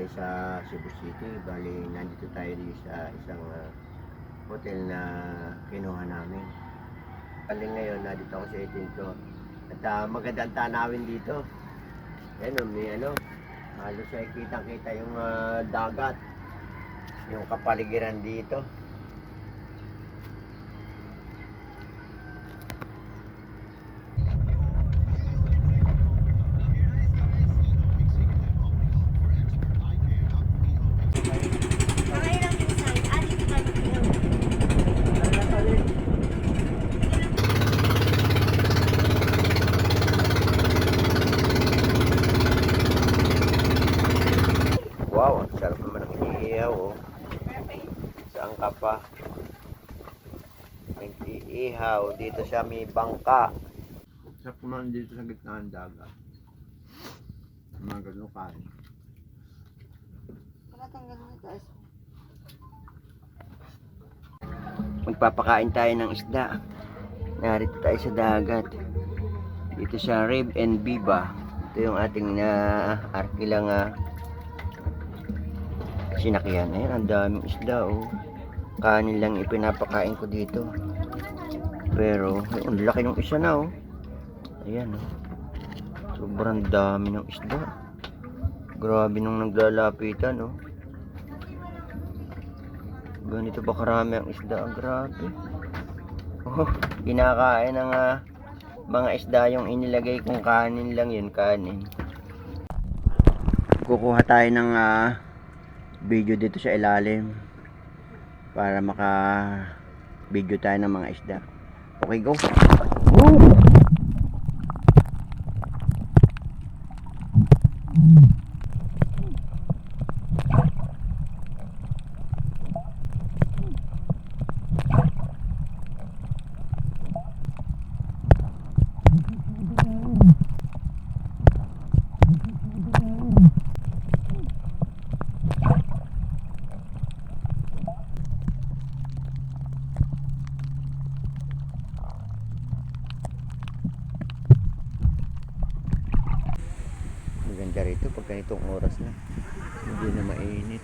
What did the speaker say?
tayo sa Cebu City. Bali, nandito tayo dito sa isang ah, hotel na kinuha namin. Bali ngayon, nandito ako sa 18th floor. At uh, magandang tanawin dito. Yan o, may ano, halos ay kitang-kita yung ah, dagat. Yung kapaligiran dito. Okay lang yung side. Ah, dito tayo mag-inom. Wow, ang sarap naman ng iniihaw oh. Saan ka pa? Nag-iihaw dito sa may bangka. Sarap naman dito sa gitna ng dagat. Mga ganun kain. Magpapakain tayo ng isda. Narito tayo sa dagat. Dito sa Rib and Biba. Ito yung ating na arkilang uh, sinakyan. Ayan, ang daming isda oh. Kanin lang ipinapakain ko dito. Pero, ang laki ng isa na oh. Ayan oh. Sobrang dami ng isda. Grabe nung naglalapitan oh. Ganito ba karami ang isda? Ang grabe. Oh, kinakain ng ah, mga isda yung inilagay kong kanin lang yun, kanin. Kukuha tayo ng ah, video dito sa ilalim para maka video tayo ng mga isda. Okay, go. Maganda rito pag ganitong oras na. Hindi na mainit.